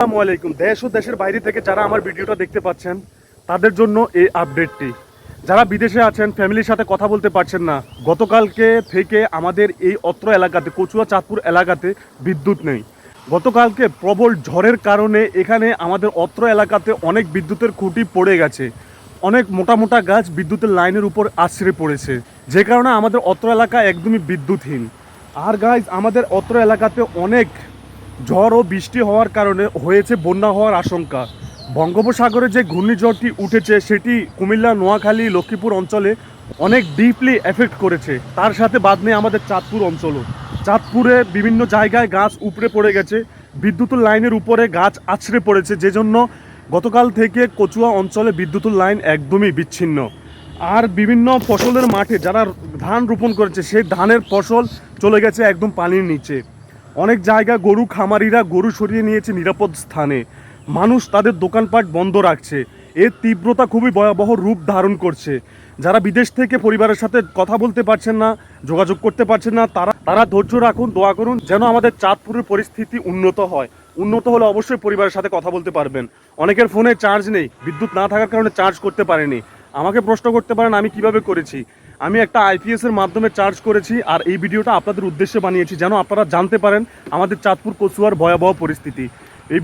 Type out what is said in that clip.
আসসালামু আলাইকুম। দেশ ও দেশের বাইরে থেকে যারা আমার ভিডিওটা দেখতে পাচ্ছেন, তাদের জন্য এই আপডেটটি। যারা বিদেশে আছেন, ফ্যামিলির সাথে কথা বলতে পারছেন না, গতকালকে থেকে আমাদের এই অত্র এলাকাতে, কচুয়া চাঁদপুর এলাকাতে বিদ্যুৎ নেই। গতকালকে প্রবল ঝড়ের কারণে এখানে আমাদের অত্র এলাকাতে অনেক বিদ্যুতের খুঁটি পড়ে গেছে। অনেক মোটা মোটা গাছ বিদ্যুতের লাইনের উপর আশ্রে পড়েছে। যে কারণে আমাদের অত্র এলাকা একদমই বিদ্যুৎহীন। আর গাছ আমাদের অত্র এলাকাতে অনেক ঝড় ও বৃষ্টি হওয়ার কারণে হয়েছে বন্যা হওয়ার আশঙ্কা। বঙ্গোপসাগরে যে ঘূর্ণিঝড়টি উঠেছে, সেটি কুমিল্লা, নোয়াখালী, লক্ষ্মীপুর অঞ্চলে অনেক ডিপলি এফেক্ট করেছে। তার সাথে বাদ নেই আমাদের চাঁদপুর অঞ্চলও। চাঁদপুরে বিভিন্ন জায়গায় গাছ উপড়ে পড়ে গেছে। বিদ্যুতের লাইনের উপরে গাছ আছড়ে পড়েছে। যে জন্য গতকাল থেকে কচুয়া অঞ্চলে বিদ্যুতের লাইন একদমই বিচ্ছিন্ন। আর বিভিন্ন ফসলের মাঠে যারা ধান রোপণ করেছে, সেই ধানের ফসল চলে গেছে একদম পানির নিচে। অনেক জায়গায় গরু খামারিরা গরু সরিয়ে নিয়েছে নিরাপদ স্থানে। মানুষ তাদের দোকানপাট বন্ধ রাখছে। এর তীব্রতা খুবই ভয়াবহ রূপ ধারণ করছে। যারা বিদেশ থেকে পরিবারের সাথে কথা বলতে পারছেন না, যোগাযোগ করতে পারছেন না, তারা তারা ধৈর্য রাখুন, দোয়া করুন যেন আমাদের চাঁদপুরের পরিস্থিতি উন্নত হয়। উন্নত হলে অবশ্যই পরিবারের সাথে কথা বলতে পারবেন। অনেকের ফোনে চার্জ নেই, বিদ্যুৎ না থাকার কারণে চার্জ করতে পারেনি। আমাকে প্রশ্ন করতে পারেন, আমি কীভাবে করেছি? আমি একটা আইপিএস এর মাধ্যমে চার্জ করেছি আর এই ভিডিওটা আপনাদের উদ্দেশ্যে বানিয়েছি। যেন আপনারা জানতে পারেন আমাদের চাঁদপুর কচুয়ার ভয়াবহ পরিস্থিতি। এই